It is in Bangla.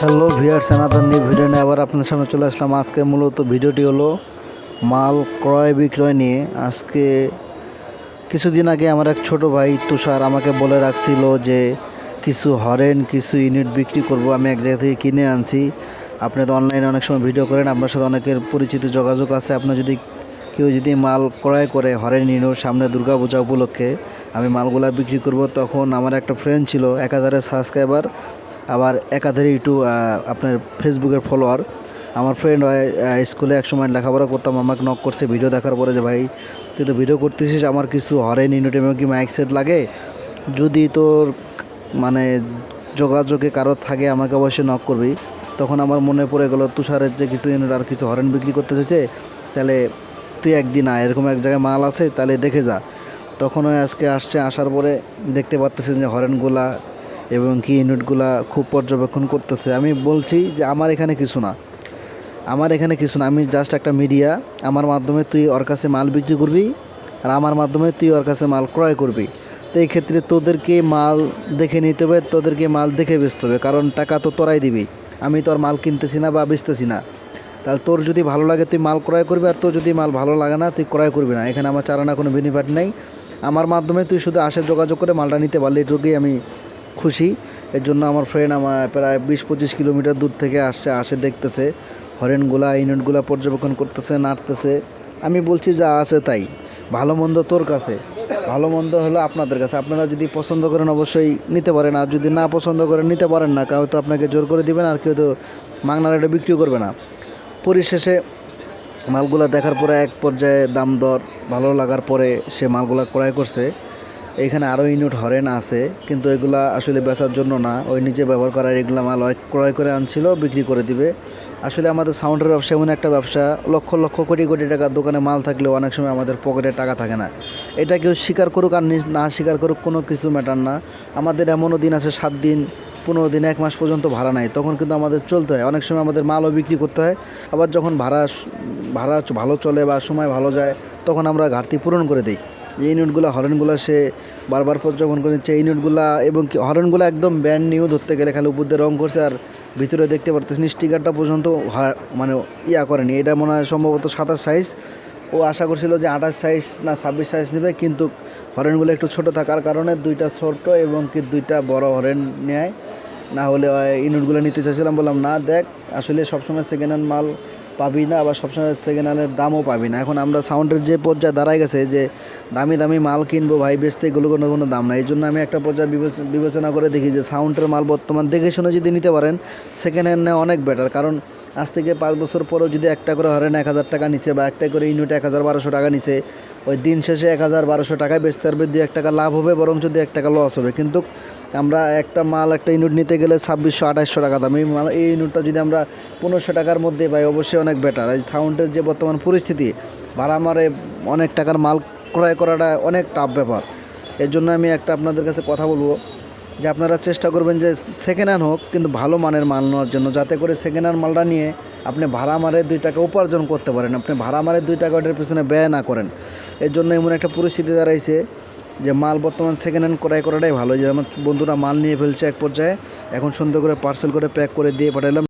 ব্যাকস আনাদার নিউ ভিডিও নিয়ে আবার আপনাদের সামনে চলে আসলাম। আজকে মূলত ভিডিওটি হলো মাল ক্রয় বিক্রয় নিয়ে। আজকে কিছুদিন আগে আমার এক ছোট ভাই তুষার আমাকে বলে রাখছিল যে কিছু হরেন, কিছু ইউনিট বিক্রি করব, আমি এক জায়গা থেকে কিনে আনছি। আপনি তো অনলাইনে অনেক সময় ভিডিও করেন, আপনার সাথে অনেকের পরিচিত যোগাযোগ আছে। আপনার যদি কেউ যদি মাল ক্রয় করে, হরেন ইউনিট সামনে দুর্গাপূজা উপলক্ষে আমি মালগুলা বিক্রি করব, তখন আমার একটা ফ্রেন্ড ছিল, এক হাজারের সাবস্ক্রাইবার আবার একাধারে একটু আপনার ফেসবুকের ফলোয়ার। আমার ফ্রেন্ড হয় স্কুলে এক সময় লেখাপড়া করতাম, আমাকে নক করছে ভিডিও দেখার পরে যে, ভাই, তুই তো ভিডিও করতেছিস, আমার কিছু হরেন ইউনিট কি মাইক সেট লাগে? যদি তোর মানে যোগাযোগে কারও থাকে, আমাকে অবশ্যই নক করবি। তখন আমার মনে পড়ে গেলো, তুষারের যে কিছু ইউনিট আর কিছু হরেন বিক্রি করতে চাইছে, তাহলে তুই একদিন আয়, এরকম এক জায়গায় মাল আছে, তাহলে দেখে যা। তখন আজকে আসছে, আসার পরে দেখতে পাচ্তেছেন যে, হরেনগুলা এবং কি ইউনিটগুলা খুব পর্যবেক্ষণ করতেছে। আমি বলছি যে আমার এখানে কিছু না। আমার এখানে কিছু না। আমি জাস্ট একটা মিডিয়া আমার মাধ্যমে তুই ওর কাছে মাল বিক্রি করবি আর আমার মাধ্যমে তুই ওর কাছে মাল ক্রয় করবি। তো এই ক্ষেত্রে তোদেরকে মাল দেখে নিতে হবে, তোদেরকে মাল দেখে বেচতে হবে। কারণ টাকা তো তোরাই দিবি। আমি তোর মাল কিনতেছি না বা বেচতেছি না। তাহলে তোর যদি ভালো লাগে তুই মাল ক্রয় করবি আর তোর যদি মাল ভালো লাগে না তুই ক্রয় করবি না। এখানে আমার চারানা কোনো বেনিফিট নেই। আমার মাধ্যমে তুই শুধু আসে যোগাযোগ করে মালটা নিতে পারলে এটুকুই আমি খুশি। এর জন্য আমার ফ্রেন্ড আমার প্রায় বিশ পঁচিশ কিলোমিটার দূর থেকে আসছে, আসে দেখতেছে। হরেনগুলা ইউনিটগুলা পর্যবেক্ষণ করতেছে, নাড়তেছে। আমি বলছি যা আছে তাই। ভালো মন্দ তোর কাছে। ভালো মন্দ হলো আপনাদের কাছে। আপনারা যদি পছন্দ করেন অবশ্যই নিতে পারেন। আর যদি না পছন্দ করেন, নিতে পারেন না। কেউ তো আপনাকে জোর করে দিবেন আর কেউ তো মাংনা রেটে বিক্রি করবে না। পরিশেষে মালগুলা দেখার পরে এক পর্যায়ে দাম দর ভালো লাগার পরে সে মালগুলা ক্রয় করছে। এখানে আরও ইউনিট হরেন আছে, কিন্তু এগুলা আসলে বেচার জন্য না। ওই নিজে ব্যবহার করার এগুলো মাল ক্রয় করে আনছিল, বিক্রি করে দিবে। আসলে আমাদের সাউন্ডের ব্যবসা এমন একটা ব্যবসা, লক্ষ লক্ষ কোটি কোটি টাকার দোকানে মাল থাকলেও অনেক সময় আমাদের পকেটে টাকা থাকে না। এটা কেউ স্বীকার করুক আর না স্বীকার করুক, কোনো কিছু ম্যাটার না। আমাদের এমনও দিন আছে, সাত দিন, পনেরো দিন, এক মাস পর্যন্ত ভাড়া নাই। তখন কিন্তু আমাদের চলতে হয়। অনেক সময় আমাদের মালও বিক্রি করতে হয়। আবার যখন ভাড়া ভাড়া ভালো চলে বা সময় ভালো যায়, তখন আমরা ঘাটতি পূরণ করে দিই। এই ইউনিটগুলো হরেনগুলো সে বারবার পর্যবেক্ষণ করে দিচ্ছে এই ইউনিটগুলো এবং কি হরেনগুলো একদম ব্যান্ড নিউ ধরতে গেলে খালি উপর দিয়ে রং করছে আর ভিতরে দেখতে পারতেছেন স্টিকারটা পর্যন্ত মানে ইয়া করেনি। এটা মনে হয় সম্ভবত সাতাশ সাইজ ও আশা করছিল যে আঠাশ সাইজ না ছাব্বিশ সাইজ নেবে, কিন্তু হরেনগুলো একটু ছোট থাকার কারণে দুইটা ছোট এবং কি দুইটা বড় হরেন নেয়। না হলে ইউনিটগুলো নিতে চাইছিলাম, বললাম, না, দেখ, আসলে সবসময় সেকেন্ড হ্যান্ড মাল পাবি না, আবার সবসময় সেকেন্ড হ্যান্ডের দামও পাবি না। এখন আমরা সাউন্ডের যে পর্যায়ে দাঁড়ায় গেছে, যে দামি দামি মাল কিনবো ভাই, বেচতে এগুলো কোনো কোনো দাম নাই। এই জন্য আমি একটা পর্যায়ে বিবেচ- বিবেচনা করে দেখি যে সাউন্ডের মাল বর্তমান দেখে শুনে যদি নিতে পারেন সেকেন্ড হ্যান্ড নেওয়া অনেক বেটার কারণ আজ থেকে পাঁচ বছর পরেও যদি একটা করে হরেন এক হাজার টাকা নিছে বা একটা করে ইউনিট এক হাজার বারোশো টাকা নিছে ওই দিন শেষে এক হাজার বারোশো টাকায় বেচতে পারবে দু এক টাকা লাভ হবে বরং যদি এক টাকা লস হবে। কিন্তু আমরা একটা মাল, একটা ইউনিট নিতে গেলে ছাব্বিশশো আঠাশশো টাকা দাম। এই মাল, এই ইউনিটটা যদি আমরা পনেরোশো টাকার মধ্যে পাই, অবশ্যই অনেক বেটার এই সাউন্ডের যে বর্তমান পরিস্থিতি ভাড়া মারে অনেক টাকার মাল ক্রয় করাটা অনেক টাফ ব্যাপার। এর জন্য আমি একটা আপনাদের কাছে কথা বলব, যে আপনারা চেষ্টা করবেন যে সেকেন্ড হ্যান্ড হোক, কিন্তু ভালো মানের মাল নেওয়ার জন্য, যাতে করে সেকেন্ড হ্যান্ড মালটা নিয়ে আপনি ভাড়া মারে দুই টাকা উপার্জন করতে পারেন, আপনি ভাড়া মারে দুই টাকা ওটার পিছনে ব্যয় না করেন। এর জন্য এমন একটা পরিস্থিতি দাঁড়াইছে যে মাল বর্তমান সেকেন্ড হ্যান্ড ক্রয় করাটাই ভালো। যে আমার বন্ধুরা মাল নিয়ে ফেলছে এক পর্যায়ে, এখন সুন্দর করে পার্সেল করে প্যাক করে দিয়ে পাঠালাম